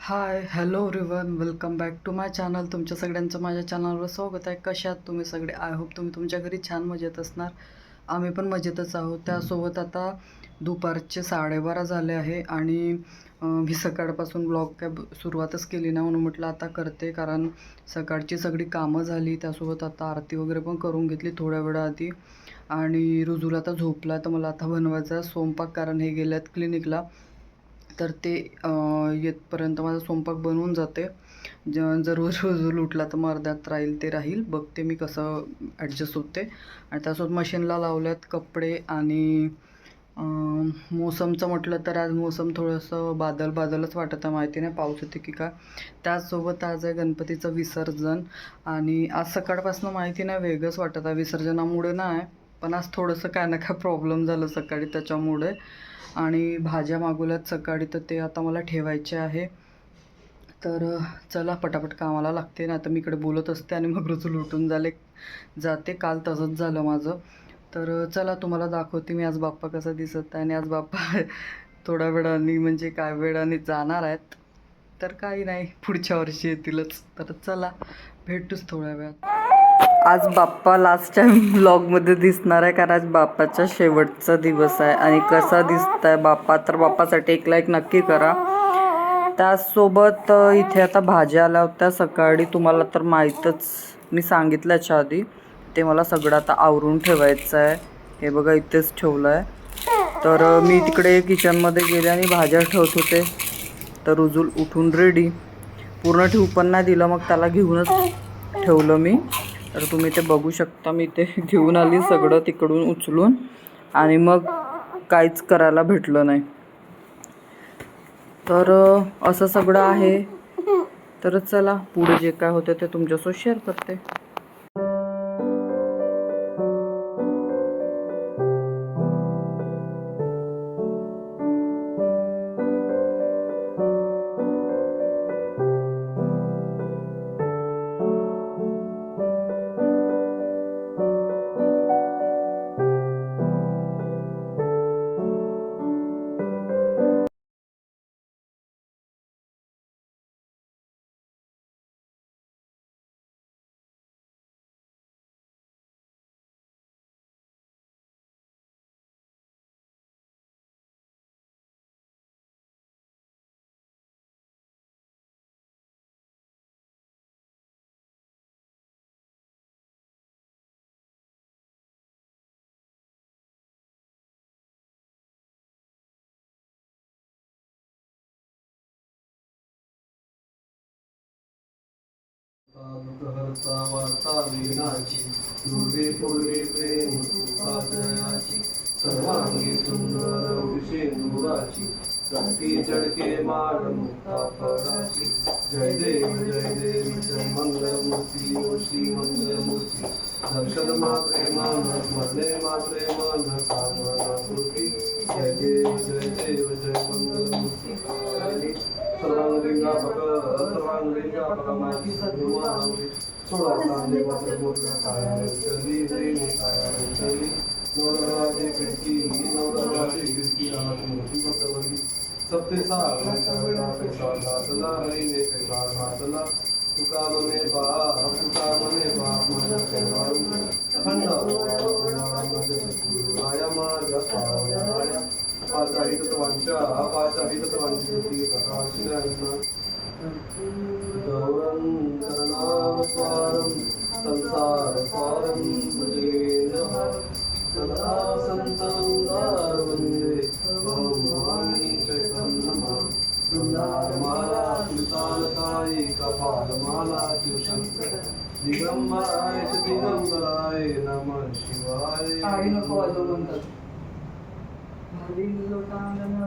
High hello रिवन welcome back to my channel तुमच्या सगळ्यांचं माझ्या चॅनलवर स्वागत आहे. कशात तुम्ही सगळे? आय होप तुम्ही तुमच्या घरी छान मजेत असणार. आम्ही पण मजेतच आहोत. त्यासोबत आता दुपारचे साडेबारा झाले आहे आणि मी सकाळपासून ब्लॉग काय सुरुवातच केली नाही म्हणून म्हटलं आता करते. कारण सकाळची सगळी कामं झाली. त्यासोबत आता आरती वगैरे पण करून घेतली थोड्या वेळाआधी. आणि रुजूला आता झोपला तर मला आता बनवायचा आहे. स्वयंपाक कारण हे गेल्यात क्लिनिकला तर ते येतपर्यंत माझा स्वयंपाक बनवून जाते. ज जर रोज उठला तर मग अर्ध्यात राहील ते राहील. बघते मी कसं ॲडजस्ट होते. आणि त्यासोबत मशीनला लावल्यात कपडे आणि मोसमचं म्हटलं तर आज मोसम थोडंसं बादल बादलच वाटत आहे. माहिती नाही पाऊस येते की काय. त्याचसोबत आज आहे गणपतीचं विसर्जन. आणि आज सकाळपासून माहिती नाही वेगळंच वाटत आहे. विसर्जनामुळे ना आहे पण आज थोडंसं काय ना काय प्रॉब्लेम झालं सकाळी त्याच्यामुळे. आणि भाज्या मागवल्यात सकाळी तर ते आता मला ठेवायचे आहे. तर चला पटापट कामाला लागते ना. आता मी इकडे बोलत असते आणि मग रुजू लुटून झाले जाते. काल तसंच झालं माझं. तर चला तुम्हाला दाखवते मी आज बाप्पा कसा दिसत आहे. आणि आज बाप्पा थोड्या वेळाने म्हणजे काय वेळाने जाणार आहेत. तर काही नाही. पुढच्या वर्षी येतीलच. तर चला. भेटूच थोड्या वेळात. आज बाप्पा लास्ट टाइम ब्लॉगमध्ये दिसणार आहे कारण आज बाप्पाचा शेवटचा दिवस आहे. आणि कसा दिसत आहे बाप्पा तर बाप्पासाठी एक लाईक नक्की करा. त्याचसोबत इथे आता भाज्या आल्या होत्या. सकाळी तुम्हाला तर माहीतच मी सांगितलं याच्या आधी ते मला सगळं आता आवरून ठेवायचं आहे. हे बघा इथेच ठेवलं आहे तर मी तिकडे किचनमध्ये गेले आणि भाज्या ठेवत होते. तर रुजूल उठून रेडी पूर्ण ठेवू पण नाही दिलं मग त्याला घेऊनच ठेवलं मी. तर तुम्ही ते बघू शकता मी ते घेऊन आली सगळं तिकडून उचलून. आणि मग काहीच करायला भेटलं नाही. तर असं सगळं आहे. तर चला पुढे जे काय होतं ते तुमच्यासोबत शेअर करते. हरता वार्ता विनाची पूर्वे पूर्वे प्रेम तुकाजयाची सर्वांगी सुंदर विषेंदुराची चढके चढके माळ मुक्ता फळाची. जय देव जय देव जय मंगलमूर्ती ओ श्री मंगलमूर्ती. दर्शन मा प्रेमान स्मरणे मा प्रेमान कामना पूर्ती जय देव जय देव जय मंगलमूर्ती. सर्वांगलिंगा भग सर्वांगलिंगा भग माझी सद्गुणावली सोळा चांदे वाजत मोठ्या काया चली रे काया चली नवदरवाजे खिडकी नवदरवाजे खिडकी राहत मोठी बसवली सप्ते सागराच्या वेळा पैसा घातला हरीने पैसा घातला तुका मने बाप तुका मने बाप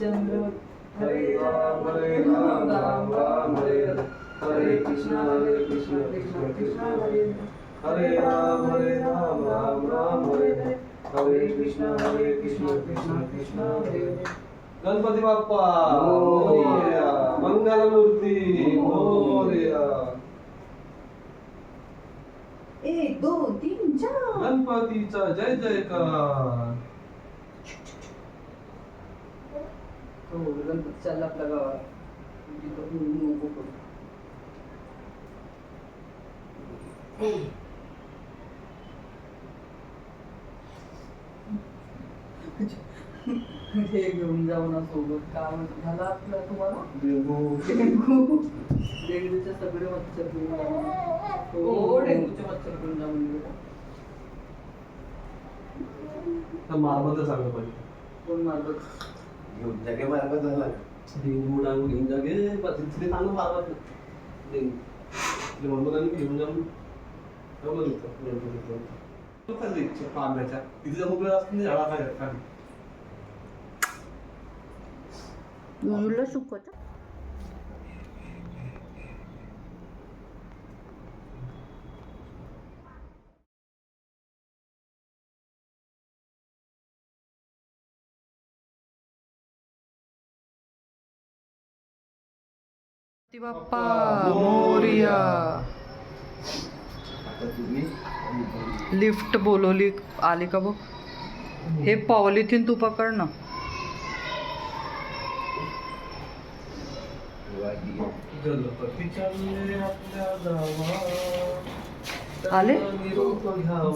चंद्र हरे राम हरे राम राम राम हरे हरे हरे कृष्ण हरे कृष्ण कृष्ण कृष्ण हरे हरे हरे राम हरे राम राम राम हरे हरे हरे कृष्ण हरे कृष्ण कृष्ण कृष्ण हरे हरे गणपती बाप्पा मोरया मंगलमूर्ती मोरया एक दोन तीन चार गणपतीचा जय जयकार हो गणपती चालला आपल्या गावात तिथं हु-. हे घेऊन जाऊ ना सोबत का म्हणजे झाला आपला तुम्हाला? देहू डेंगू. डेंग्यूचे सगळे मच्छर घेऊन जा हो डेंग्यूचे मच्छर घेऊन जा म्हणजे मारबत सांगा पाहिजे कोण मारलं घेऊन जागे मार्ग झाला डेंगू डांगू घेऊन जागे बस इथले चांगलं मारबत डेंगू इथले म्हणतो घेऊन जाऊन ठेवलं होतं गणपतीचं. चालली इच्छा पाण्याच्या तिथे जाऊन उभे असतील झाडा खाली खाली जुजूला सुकत बाप्पा मोरिया. लिफ्ट बोलवली आली का बघ? हे पॉलिथिन तू पकड ना. आले?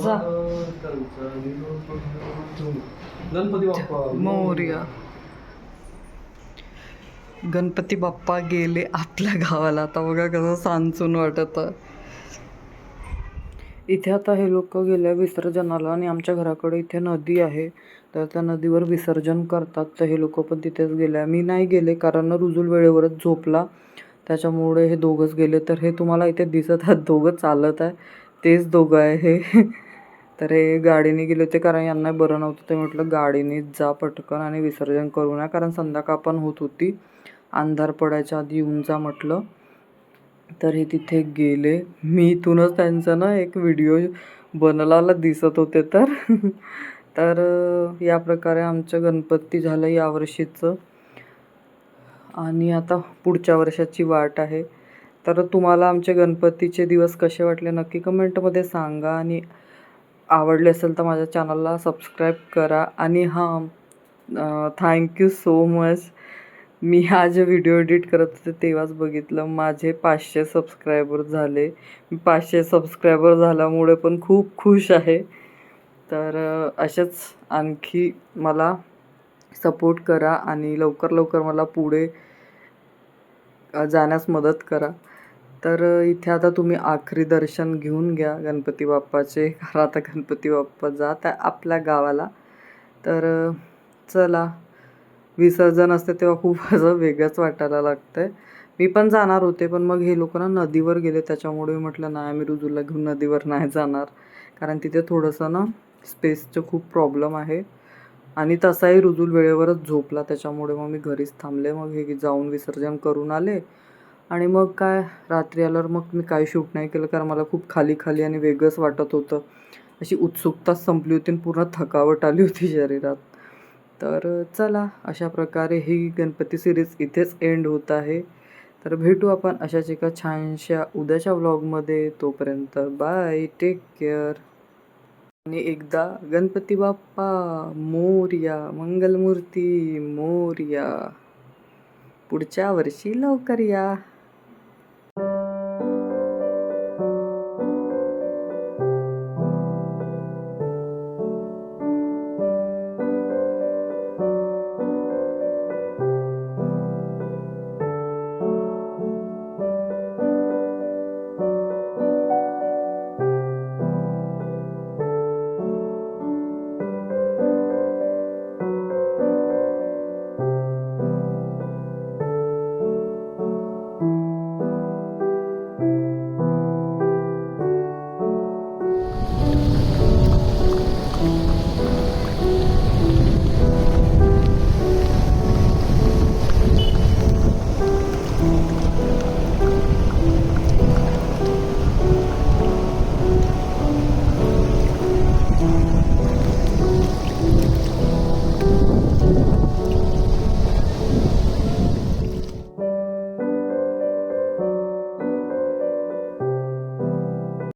जा. गणपती बाप्पा मोर्या. गणपती बाप्पा गेले आपल्या गावाला. आता बघा कसं सांचून वाटत. इथे आता हे लोक गेले विसर्जनाला आणि आमच्या घराकडे इथे नदी आहे. तर त्या नदीवर विसर्जन करतात. तर हे लोक पण तिथेच गेले. मी नाही गेले कारण रुजूल वेळेवरच झोपला. त्याच्यामुळे हे दोघंच गेले. तर हे तुम्हाला इथे दिसत आहेत. दोघं चालत आहे. तेच दोघं आहे हे. तर हे गाडीने गेले होते कारण यांना बरं नव्हतं. ते म्हटलं गाडीने जा पटकन आणि विसर्जन करू नये कारण संध्याकाळ पण होत होती. अंधार पडायच्या आधी येऊन जा म्हटलं. तर हे तिथे गेले. मी इथूनच त्यांचा ना एक व्हिडिओ बनवलेला दिसत होते तर. तर या प्रकारे आमचं गणपती झालं यावर्षीचं आणि आता पुढच्या वर्षाची वाट आहे. तर तुम्हाला आमचे गणपतीचे दिवस कसे वाटले नक्की कमेंटमध्ये सांगा. आणि आवडले असेल तर माझ्या चॅनलला सबस्क्राईब करा. आणि हां थँक्यू सो मच मी हा जे व्हिडिओ एडिट करत होते तेव्हाच बघितलं. माझे पाचशे सबस्क्रायबर झाले. मी पाचशे सबस्क्रायबर झाल्यामुळे पण खूप खुश आहे. तर असेच आणखी मला सपोर्ट करा आणि लवकर लवकर मला पुढे जाण्यास मदत करा. तर इथे आता तुम्ही आखरी दर्शन घेऊन घ्या गणपती बाप्पाचे. कारण आता गणपती बाप्पा जात आहे आपल्या गावाला. तर चला. विसर्जन असते तेव्हा खूप असं वेगळंच वाटायला लागतं आहे मी पण जाणार होते पण मग हे लोक ना नदीवर गेले त्याच्यामुळे म्हटलं नाही आम्ही रुजूला घेऊन नदीवर नाही जाणार. कारण तिथे थोडंसं ना स्पेसचं खूप प्रॉब्लेम आहे. आणि तसाही रुजूल वेळेवरच झोपला त्याच्यामुळे मग मी घरीच थांबले. मग हे जाऊन विसर्जन करून आले. आणि मग काय रात्री आल्यावर मग मी काही शूट नाही केलं कारण मला खूप खाली खाली आणि वेगळंच वाटत होतं. अशी उत्सुकताच संपली होती आणि पूर्ण थकावट आली होती शरीरात. तर चला अशा प्रकारे ही गणपती सिरीज इथेच एंड होत आहे. तर भेटू आपण अशाच एका छानशा उद्याच्या व्लॉगमध्ये तोपर्यंत बाय टेक केअर आणि एकदा गणपती बाप्पा मोर्या मंगलमूर्ती मोर्या. पुढच्या वर्षी लवकर या.